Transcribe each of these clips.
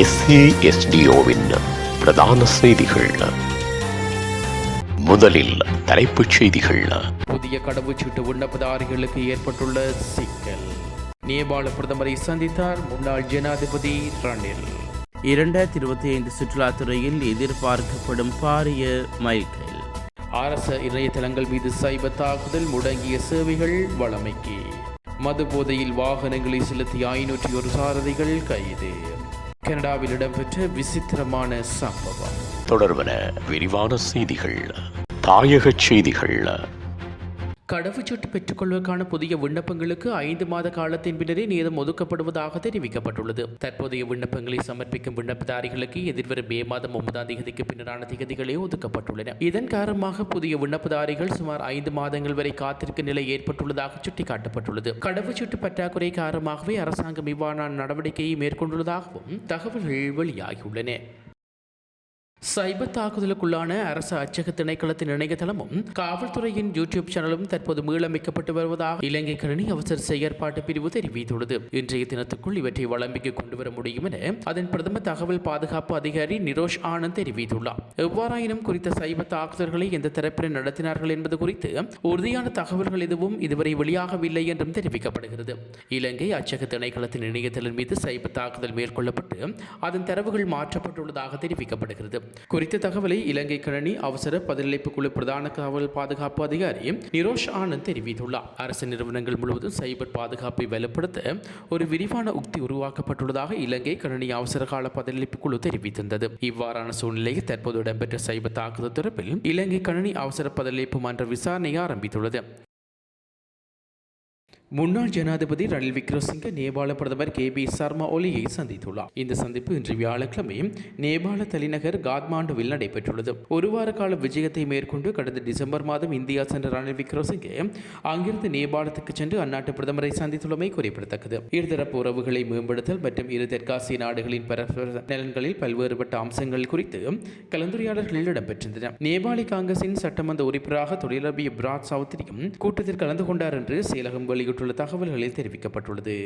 எஸ்ஏஎஸ்டிஓவின் பிரதான செய்திகள். முதலில் தலைப்புச் செய்திகள். புதிய கடவுச்சீட்டு விண்ணப்பதாரிகளுக்கு ஏற்பட்டுள்ள சிக்கல். நேபாள பிரதமரை சந்தித்தார் முன்னாள் ஜனாதிபதி ரணில். இரண்டாயிரத்தி இருபத்தி ஐந்து சுற்றுலாத்துறையில் எதிர்பார்க்கப்படும் பாரிய மைல்கல். அரச இணையதளங்கள் மீது சைபர் தாக்குதல் முடங்கிய சேவைகள் வழமைக்கு மது போதையில் வாகனங்களை செலுத்திய ஐநூற்றி ஒரு சாரதிகள் கைது. கனடாவில் இடம்பெற்ற விசித்திரமான சம்பவம். தொடர்பன விரிவான செய்திகள் தாயகச் செய்திகள். கடவுச்சீட்டு பெற்றுக்கொள்வதற்கான புதிய விண்ணப்பங்களுக்கு ஐந்து மாத காலத்தின் பின்னரே நேரம் ஒதுக்கப்படுவதாக தெரிவிக்கப்பட்டுள்ளது. தற்போதைய விண்ணப்பங்களை சமர்ப்பிக்கும் விண்ணப்பதாரிகளுக்கு எதிர்வரும் மே மாதம் ஒன்பதாம் தேதிக்கு பின்னரான திகதிகளே ஒதுக்கப்பட்டுள்ளன. இதன் காரணமாக புதிய விண்ணப்பதாரிகள் சுமார் ஐந்து மாதங்கள் வரை காத்திருக்கும் நிலை ஏற்பட்டுள்ளதாக சுட்டிக்காட்டப்பட்டுள்ளது. கடவுச்சீட்டு பற்றாக்குறை காரணமாகவே அரசாங்கம் இவ்வாறான நடவடிக்கையை மேற்கொண்டுள்ளதாகவும் தகவல்கள் வெளியாகியுள்ளன. சைபர் தாக்குதலுக்குள்ளான அரசு அச்சக திணைக்களத்தின் இணையதளமும் காவல்துறையின் யூடியூப் சேனலும் தற்போது மீளமைக்கப்பட்டு வருவதாக இலங்கை கணினி அவசர செயற்பாட்டு பிரிவு தெரிவித்துள்ளது. இன்றைய தினத்துக்குள் இவற்றை வளம்பிக்கு கொண்டு வர முடியும் என அதன் பிரதம தகவல் பாதுகாப்பு அதிகாரி நிரோஷ் ஆனந்த் தெரிவித்துள்ளார். எவ்வாறாயினும் குறித்த சைபர் தாக்குதல்களை எந்த தரப்பினர் நடத்தினார்கள் என்பது குறித்து உறுதியான தகவல்கள் எதுவும் இதுவரை வெளியாகவில்லை என்றும் தெரிவிக்கப்படுகிறது. இலங்கை அச்சக திணைக்களத்தின் இணையதளம் மீது சைபர் தாக்குதல் மேற்கொள்ளப்பட்டு அதன் தரவுகள் மாற்றப்பட்டுள்ளதாக தெரிவிக்கப்படுகிறது. குறித்த தகவலை இலங்கை கணனி அவசர பதிலளிப்பு குழு பிரதான காவல் பாதுகாப்பு அதிகாரி நிரோஷ் ஆனந்த் தெரிவித்துள்ளார். அரசு நிறுவனங்கள் முழுவதும் சைபர் பாதுகாப்பை வலுப்படுத்த ஒரு விரிவான உக்தி உருவாக்கப்பட்டுள்ளதாக இலங்கை கணனி அவசர கால பதிலளிப்பு குழு தெரிவித்திருந்தது. இவ்வாறான சூழ்நிலையில் தற்போது இடம்பெற்ற சைபர் தாக்குதல் தொடர்பில் இலங்கை கணனி அவசர பதிலளிப்பு மன்ற விசாரணையை ஆரம்பித்துள்ளது. முன்னாள் ஜனாதிபதி ரணில் விக்ரமசிங்க நேபாள பிரதமர் கே பி சர்மா ஒலியை சந்தித்துள்ளார். இந்த சந்திப்பு இன்று வியாழக்கிழமை நேபாள தலைநகர் காத்மாண்டுவில் நடைபெற்றுள்ளது. ஒரு வார கால விஜயத்தை மேற்கொண்டு கடந்த டிசம்பர் மாதம் இந்தியா சென்ற ரணில் விக்ரமசிங்கே அங்கிருந்து நேபாளத்துக்கு சென்று அந்நாட்டு பிரதமரை சந்தித்துள்ளமை குறிப்பிடத்தக்கது. இருதரப்பு உறவுகளை மேம்படுத்தல் மற்றும் இரு தெற்காசிய நாடுகளின் பரஸ்பர நலன்களில் பல்வேறுபட்ட அம்சங்கள் குறித்து கலந்துரையாடல்களில் இடம்பெற்றிருந்தன. நேபாளி காங்கிரசின் சட்டமன்ற உறுப்பினராக தொழிலபி பிராட் சௌத்ரியும் கூட்டத்தில் கலந்து கொண்டார் என்று செயலகம் வெளியிட்டுள்ள தகவல்களில் தெரிவிக்கப்பட்டுள்ளது.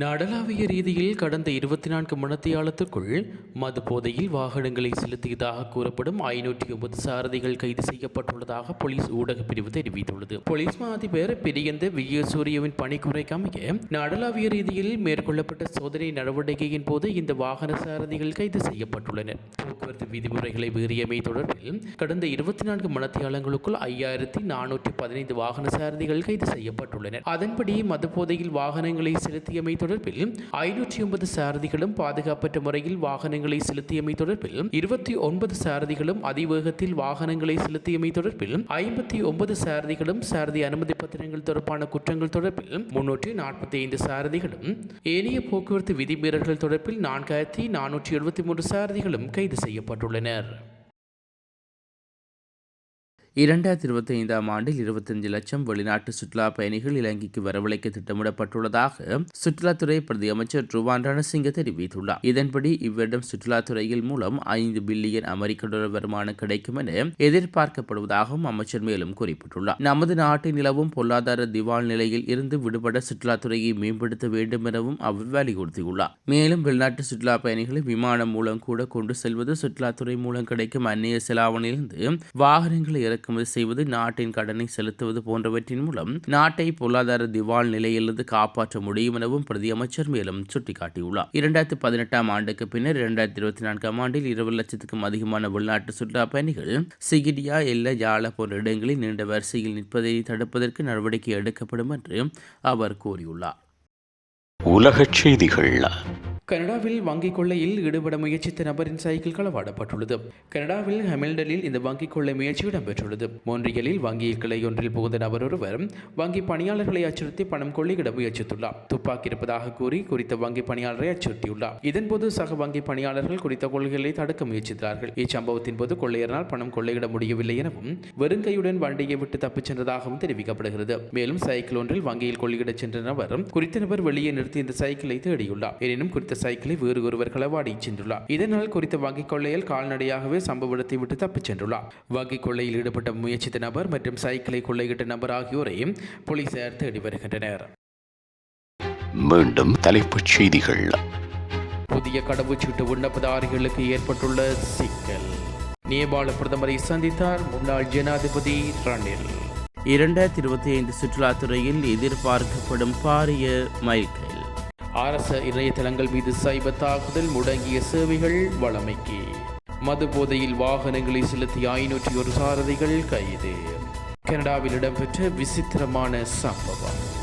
நாடளாவிய ரீதியில் கடந்த இருபத்தி நான்கு மணத்தியாலத்திற்குள் மது போதையில் வாகனங்களை செலுத்தியதாக கூறப்படும் ஐநூற்றி ஒன்பது சாரதிகள் கைது செய்யப்பட்டுள்ளதாக போலீஸ் ஊடக பிரிவு தெரிவித்துள்ளது. போலீஸ் மா அதிபர் பிரியந்த விஜயசூரியவின் பணி அமைய நாடளாவிய ரீதியில் மேற்கொள்ளப்பட்ட சோதனை நடவடிக்கையின் போது இந்த வாகன சாரதிகள் கைது செய்யப்பட்டுள்ளனர். போக்குவரத்து விதிமுறைகளை மீறியமை தொடர்பில் கடந்த இருபத்தி நான்கு மணத்தியாலங்களுக்குள் ஐயாயிரத்தி நானூற்றி பதினைந்து வாகன சாரதிகள் கைது செய்யப்பட்டுள்ளனர். அதன்படி மது போதையில் வாகனங்களை செலுத்தியமை தொடர்பில் ஐநூற்றி ஒன்பது சாரதிகளும் பாதுகாப்பற்ற முறையில் வாகனங்களை செலுத்தியமை தொடர்பில் இருபத்தி ஒன்பது சாரதிகளும் அதிவேகத்தில் வாகனங்களை செலுத்தியமை தொடர்பில் ஐம்பத்தி ஒன்பது சாரதிகளும் சாரதி அனுமதி பத்திரங்கள் தொடர்பான குற்றங்கள் தொடர்பில் முன்னூற்றி நாற்பத்தி ஐந்து சாரதிகளும் ஏனைய போக்குவரத்து விதிமீறல்கள் தொடர்பில் நான்காயிரத்தி நானூற்றி எழுபத்தி மூன்று சாரதிகளும் கைது செய்யப்பட்டுள்ளனர். இரண்டாயிரத்தி இருபத்தி ஐந்தாம் ஆண்டில் இருபத்தஞ்சு லட்சம் வெளிநாட்டு சுற்றுலா பயணிகள் இலங்கைக்கு வரவழைக்க திட்டமிடப்பட்டுள்ளதாக சுற்றுலாத்துறை பிரதி அமைச்சர் ருவான் ரணசிங்க தெரிவித்துள்ளார். இதன்படி இவ்விடம் சுற்றுலாத்துறையில் மூலம் ஐந்து பில்லியன் அமெரிக்க டாலர் வருமானம் கிடைக்கும் என எதிர்பார்க்கப்படுவதாகவும் அமைச்சர் மேலும் குறிப்பிட்டுள்ளார். நமது நாட்டில் நிலவும் பொருளாதார திவால் நிலையில் இருந்து விடுபட சுற்றுலாத்துறையை மேம்படுத்த வேண்டும் எனவும் அவர் வலியுறுத்தியுள்ளார். மேலும் வெளிநாட்டு சுற்றுலா பயணிகளை விமானம் மூலம் கூட கொண்டு செல்வது சுற்றுலாத்துறை மூலம் கிடைக்கும் அந்நிய செலாவணியிலிருந்து வாகனங்களை இறக்க இறக்குமதி செய்வது நாட்டின் கடனை செலுத்துவது போன்றவற்றின் மூலம் நாட்டை பொருளாதார திவால் நிலையிலிருந்து காப்பாற்ற முடியும் எனவும் பிரதியமைச்சர் மேலும் சுட்டிக்காட்டியுள்ளார். இரண்டாயிரத்தி பதினெட்டாம் ஆண்டுக்கு பின்னர் இரண்டாயிரத்தி இருபத்தி நான்காம் ஆண்டில் இருபது லட்சத்துக்கும் அதிகமான உள்நாட்டு சுற்றுலா பயணிகள் சிகிடியா எல்ல யாழ போன்ற இடங்களில் நீண்ட வரிசையில் நிற்பதை தடுப்பதற்கு நடவடிக்கை எடுக்கப்படும் என்று அவர் கூறியுள்ளார். உலகச் செய்திகள் கனடாவில் வங்கிக் கொள்ளையில் ஈடுபட முயற்சித்த நபரின் சைக்கிள் களவாடப்பட்டுள்ளது. கனடாவில் ஹெமில்டனில் இந்த வங்கிக் கொள்ளை முயற்சி இடம்பெற்றுள்ளது. மோன்றியலில் வங்கியில் கிளை ஒன்றில் புகுந்த நபர் ஒருவர் வங்கி பணியாளர்களை அச்சுறுத்தி பணம் கொள்ளையிட முயற்சித்துள்ளார். துப்பாக்கி இருப்பதாக கூறி குறித்த வங்கி பணியாளரை அச்சுறுத்தியுள்ளார். இதன்போது சக வங்கி பணியாளர்கள் குறித்த கொள்கைகளை தடுக்க முயற்சித்தார்கள். இச்சம்பவத்தின் போது கொள்ளையரால் பணம் கொள்ளையிட முடியவில்லை எனவும் வெறுங்கையுடன் வண்டியை விட்டு தப்பிச் சென்றதாகவும் தெரிவிக்கப்படுகிறது. மேலும் சைக்கிள் ஒன்றில் வங்கியில் கொள்ளையிடச் சென்ற நபர் குறித்த நபர் வெளியே நிறுத்தி இந்த சைக்கிளை தேடியுள்ளார். எனினும் குறித்த சைக்கிளை வேறு ஒருவர் களவாடி சென்றுள்ளார். இதனால் குறித்த வங்கிக் கொள்ளையில் கால்நடையாகவே சம்பவ இடத்தை விட்டு தப்பிச் சென்றுள்ளார். வங்கிக் கொள்ளையில் ஈடுபட்ட முயற்சித்த நபர் மற்றும் சைக்கிளை கொள்ளையிட்ட நபர் ஆகியோரையும் போலீசார் தேடி வருகின்றனர். மீண்டும் தலைப்புச் செய்திகள். புதிய கடவுச்சீட்டு விண்ணப்பதாரிகளுக்கு ஏற்பட்டுள்ள சிக்கல். நேபாள பிரதமரை சந்தித்தார் முன்னாள் ஜனாதிபதி ரணில். இரண்டாயிரத்தி இருபத்தி ஐந்து சுற்றுலாத்துறையில் எதிர்பார்க்கப்படும் பாரிய மைல்கல். அரச இணையதளங்கள் மீது சைபர் தாக்குதல் முடங்கிய சேவைகள் வழமைக்கு மது போதையில் வாகனங்களை செலுத்திய ஐநூற்றி ஒரு சாரதிகள் கைது. கனடாவில் இடம்பெற்ற விசித்திரமான சம்பவம்.